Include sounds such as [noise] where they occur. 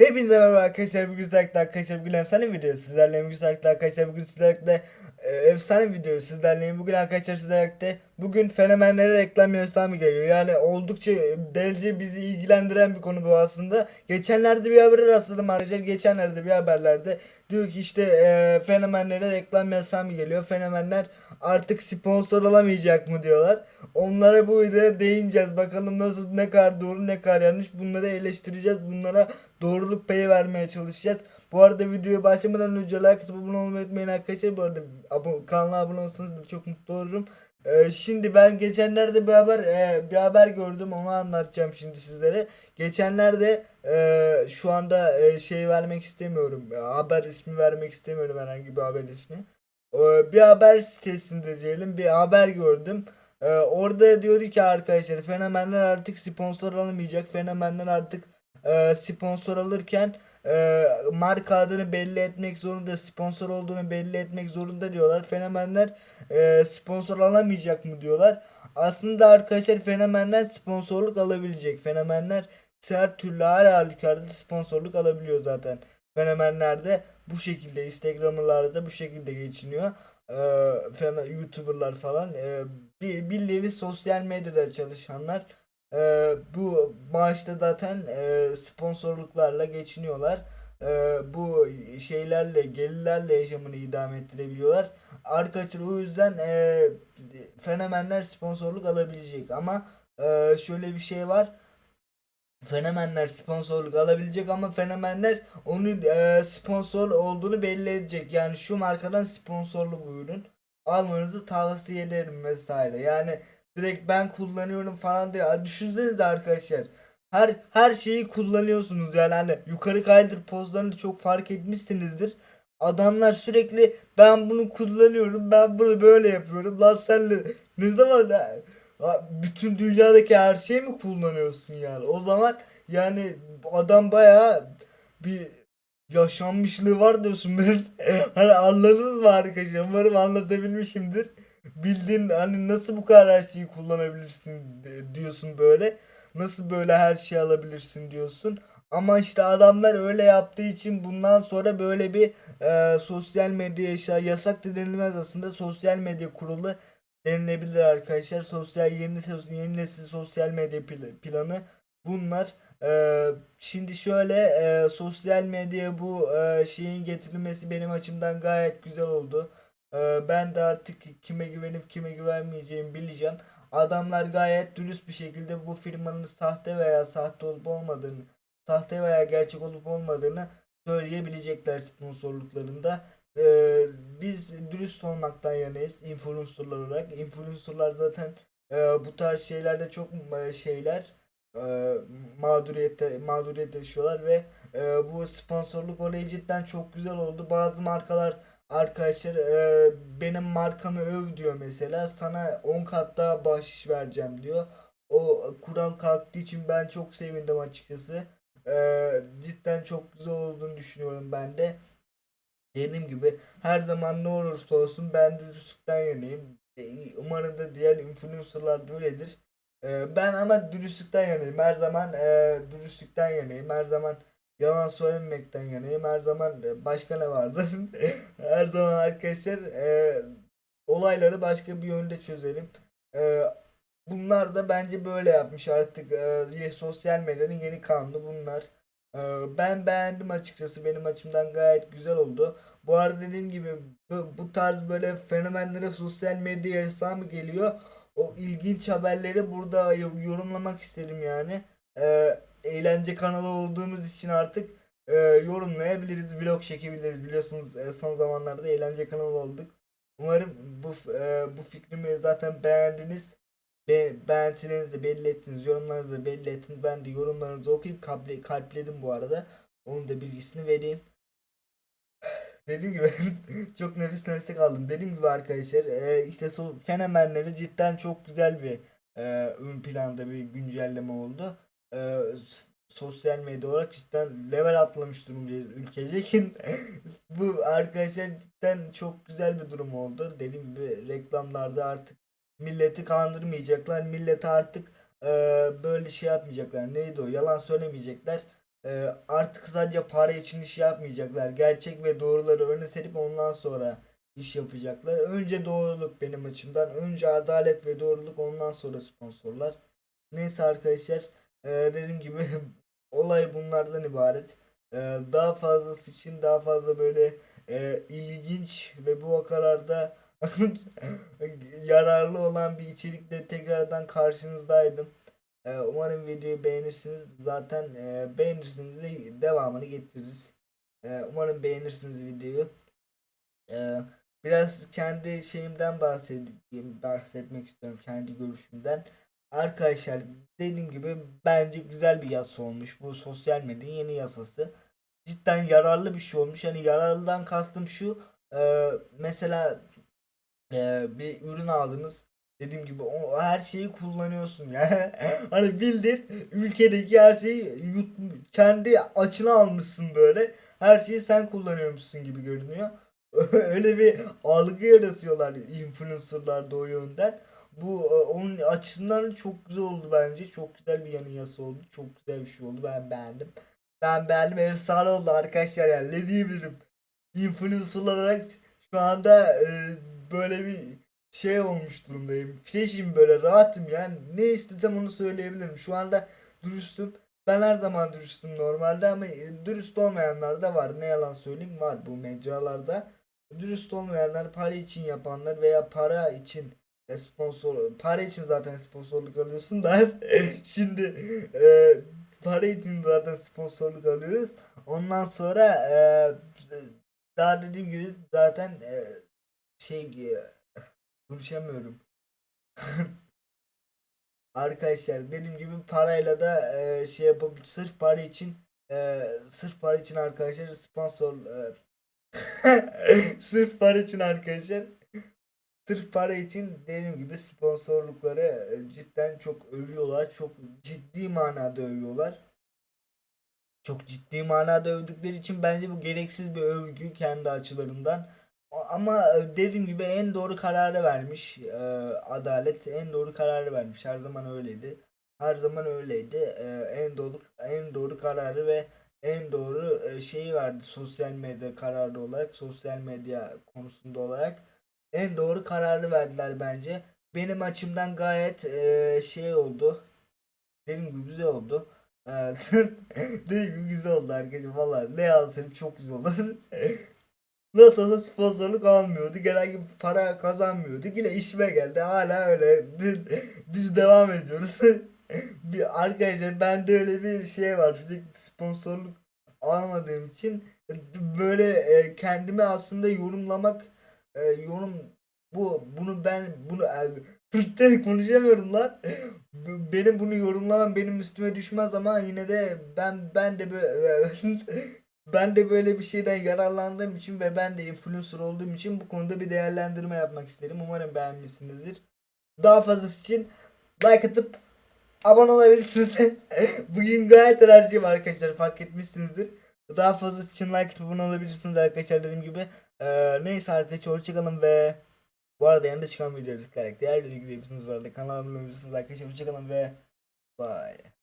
Hepinize merhaba arkadaşlar. Bugün sizlerle arkadaşlar bugün efsane video sizlerle bugün sizlerle arkadaşlar bugün sizlerle e, efsane video sizlerle bugün arkadaşlar sizlerle bugün fenomenlere reklam yönetimi geliyor. Yani oldukça derece bizi ilgilendiren bir konu bu aslında. Geçenlerde bir haber rastladım arkadaşlar. Geçenlerde bir haberlerde diyor ki işte e, fenomenlere reklam yönetimi geliyor. Fenomenler artık sponsor olamayacak mı diyorlar. Onlara bu videoda değineceğiz. Bakalım nasıl ne kadar doğru ne kadar yanlış. Bunları eleştireceğiz. Bunlara doğruluk payı vermeye çalışacağız. Bu arada videoya başlamadan önce like atıp abone olmayı unutmayın arkadaşlar. Bu arada abo- kanala abone olursanız da çok mutlu olurum. Ee, şimdi ben geçenlerde bir haber e, bir haber gördüm onu anlatacağım şimdi sizlere. Geçenlerde e, şu anda e, şey vermek istemiyorum. E, haber ismi vermek istemiyorum herhangi bir haber ismi. E, bir haber sitesinde diyelim bir haber gördüm. Ee, orada diyordu ki arkadaşlar fenomenler artık sponsor alamayacak. Fenomenler artık e, sponsor alırken e, marka adını belli etmek zorunda, sponsor olduğunu belli etmek zorunda diyorlar. Fenomenler e, sponsor alamayacak mı diyorlar. Aslında arkadaşlar fenomenler sponsorluk alabilecek. Fenomenler her türlü her halükarda sponsorluk alabiliyor zaten. Fenomenlerde bu şekilde Instagram'larda bu şekilde geçiniyor. Ee, YouTuber'lar falan e, bir, birileri sosyal medyada çalışanlar e, bu maaşta zaten e, sponsorluklarla geçiniyorlar. E, bu şeylerle gelirlerle yaşamını idame ettirebiliyorlar. Arkadaşlar o yüzden e, fenomenler sponsorluk alabilecek ama e, şöyle bir şey var. Fenomenler sponsorluk alabilecek ama fenomenler onun e, sponsor olduğunu belli edecek. Yani şu markadan sponsorlu bu almanızı tavsiye ederim vesaire. Yani direkt ben kullanıyorum falan diye. Düşünsenize arkadaşlar. Her her şeyi kullanıyorsunuz yani hani yukarı kaydır pozlarını çok fark etmişsinizdir. Adamlar sürekli ben bunu kullanıyorum ben bunu böyle yapıyorum. Lan sen de ne zaman bütün dünyadaki her şeyi mi kullanıyorsun yani? O zaman yani adam bayağı bir yaşanmışlığı var diyorsun [laughs] hani anladınız mı arkadaşlar? Umarım anlatabilmişimdir. Bildiğin hani nasıl bu kadar her şeyi kullanabilirsin di- diyorsun böyle. Nasıl böyle her şeyi alabilirsin diyorsun. Ama işte adamlar öyle yaptığı için bundan sonra böyle bir e, sosyal medya yaşa yasak da denilmez aslında sosyal medya kurulu denilebilir arkadaşlar. Sosyal yeni yeni nesil sosyal medya pl- planı bunlar. Ee, şimdi şöyle e, sosyal medya bu e, şeyin getirilmesi benim açımdan gayet güzel oldu. Ee, ben de artık kime güvenip kime güvenmeyeceğimi bileceğim. Adamlar gayet dürüst bir şekilde bu firmanın sahte veya sahte olup olmadığını, sahte veya gerçek olup olmadığını söyleyebilecekler sponsorluklarında. Ee, biz dürüst olmaktan yanayız influencerlar olarak. Influencerlar zaten e, bu tarz şeylerde çok e, şeyler e, mağduriyette mağduriyet yaşıyorlar ve bu sponsorluk olayı cidden çok güzel oldu. Bazı markalar arkadaşlar e, benim markamı öv diyor mesela sana 10 kat daha bahşiş vereceğim diyor. O kural kalktığı için ben çok sevindim açıkçası. E, cidden çok güzel olduğunu düşünüyorum ben de. Dediğim gibi her zaman ne olursa olsun ben dürüstlükten yanayım. E, Umarım da diğer influencerlar da öyledir. E, Ben ama dürüstlükten yanayım. Her zaman e, dürüstlükten yanayım. Her zaman yalan söylememekten yanayım. Her zaman e, başka ne vardı? [laughs] Her zaman arkadaşlar e, olayları başka bir yönde çözelim. E, bunlar da bence böyle yapmış artık. E, sosyal medyanın yeni kanunu bunlar. Ee, Ben beğendim açıkçası. Benim açımdan gayet güzel oldu. Bu arada dediğim gibi bu, bu tarz böyle fenomenlere sosyal medya hesabı geliyor. O ilginç haberleri burada yo- yorumlamak istedim yani. Ee, eğlence kanalı olduğumuz için artık e, yorumlayabiliriz, vlog çekebiliriz. Biliyorsunuz e, son zamanlarda eğlence kanalı olduk. Umarım bu e, bu fikrimi zaten beğendiniz. Be beğentilerinizi belli ettiniz, yorumlarınızı belli ettiniz. Ben de yorumlarınızı okuyup kalple kalpledim bu arada. Onun da bilgisini vereyim. [sighs] Dediğim gibi [laughs] çok nefes nefese kaldım. Dediğim gibi arkadaşlar e, işte so fenomenleri cidden çok güzel bir e, ön planda bir güncelleme oldu. E, sosyal medya olarak cidden level atlamış durumdayız ülkecek. [laughs] Bu arkadaşlar cidden çok güzel bir durum oldu. Dediğim gibi reklamlarda artık milleti kandırmayacaklar. Millete artık e, böyle şey yapmayacaklar. Neydi o? Yalan söylemeyecekler. Ee, artık sadece para için iş yapmayacaklar. Gerçek ve doğruları öne serip ondan sonra iş yapacaklar. Önce doğruluk benim açımdan. Önce adalet ve doğruluk ondan sonra sponsorlar. Neyse arkadaşlar ee, dediğim gibi [laughs] olay bunlardan ibaret. Ee, daha fazlası için daha fazla böyle e, ilginç ve bu vakalarda [laughs] yararlı olan bir içerikle tekrardan karşınızdaydım. Ee, umarım videoyu beğenirsiniz. Zaten e, beğenirsiniz de devamını getiririz. Ee, umarım beğenirsiniz videoyu. Ee, biraz kendi şeyimden bahsedeyim, bahsetmek istiyorum kendi görüşümden. Arkadaşlar dediğim gibi bence güzel bir yasa olmuş. Bu sosyal medyanın yeni yasası. Cidden yararlı bir şey olmuş. Yani yararlıdan kastım şu. e, mesela e, bir ürün aldınız. Dediğim gibi o her şeyi kullanıyorsun ya. [laughs] hani bildin ülkedeki her şeyi yut, kendi açına almışsın böyle. Her şeyi sen kullanıyormuşsun gibi görünüyor. [laughs] Öyle bir algı yaratıyorlar influencerlar da o yönden. Bu e, onun açısından çok güzel oldu bence. Çok güzel bir yanı yasa oldu. Çok güzel bir şey oldu. Ben beğendim. Ben beğendim. Efsane oldu arkadaşlar yani. Ne diyebilirim? Influencer olarak şu anda e, böyle bir şey olmuş durumdayım. Fresh'im böyle rahatım yani. Ne istesem onu söyleyebilirim. Şu anda dürüstüm. Ben her zaman dürüstüm normalde ama e, dürüst olmayanlar da var. Ne yalan söyleyeyim var bu mecralarda. Dürüst olmayanlar para için yapanlar veya para için e, sponsor para için zaten sponsorluk alıyorsun da [laughs] şimdi e, para için zaten sponsorluk alıyoruz. Ondan sonra e, daha dediğim gibi zaten e, şey e, konuşamıyorum. [laughs] Arkadaşlar dediğim gibi parayla da e, şey yapıp sırf para için e, sırf para için arkadaşlar sponsor e, [laughs] sırf para için arkadaşlar sırf para için dediğim gibi sponsorlukları e, cidden çok övüyorlar. Çok ciddi manada övüyorlar. Çok ciddi manada övdükleri için bence bu gereksiz bir övgü kendi açılarından. Ama e, dediğim gibi en doğru kararı vermiş. e, adalet en doğru kararı vermiş. Her zaman öyleydi. Her zaman öyleydi. E, en doğru en doğru kararı ve en doğru e, şeyi verdi sosyal medya kararı olarak, sosyal medya konusunda olarak en doğru kararı verdiler bence. Benim açımdan gayet e, şey oldu. Dediğim gibi güzel oldu. E, [laughs] Dediğim gibi güzel oldu arkadaşlar. Valla ne yazsam çok güzel oldu. [laughs] Nasıl olsa sponsorluk almıyordu. Genel gibi para kazanmıyordu. Yine işime geldi. Hala öyle [laughs] düz, düz devam ediyoruz. bir arkadaşlar bende öyle bir şey var. Sürekli sponsorluk almadığım için böyle e, kendimi aslında yorumlamak e, yorum bu bunu ben bunu Türkçe [laughs] konuşamıyorum lan. Benim bunu yorumlamam benim üstüme düşmez ama yine de ben ben de böyle [laughs] ben de böyle bir şeyden yararlandığım için ve ben de influencer olduğum için bu konuda bir değerlendirme yapmak isterim. Umarım beğenmişsinizdir. Daha fazlası için like atıp abone olabilirsiniz. [laughs] Bugün gayet enerjiyim arkadaşlar fark etmişsinizdir. Daha fazlası için like atıp abone olabilirsiniz arkadaşlar dediğim gibi. Ee, neyse arkadaşlar hoşçakalın ve bu arada yanında çıkan videoyu tıklayarak diğer videoyu girebilirsiniz bu arada. Kanalıma abone olabilirsiniz arkadaşlar hoşçakalın ve bye.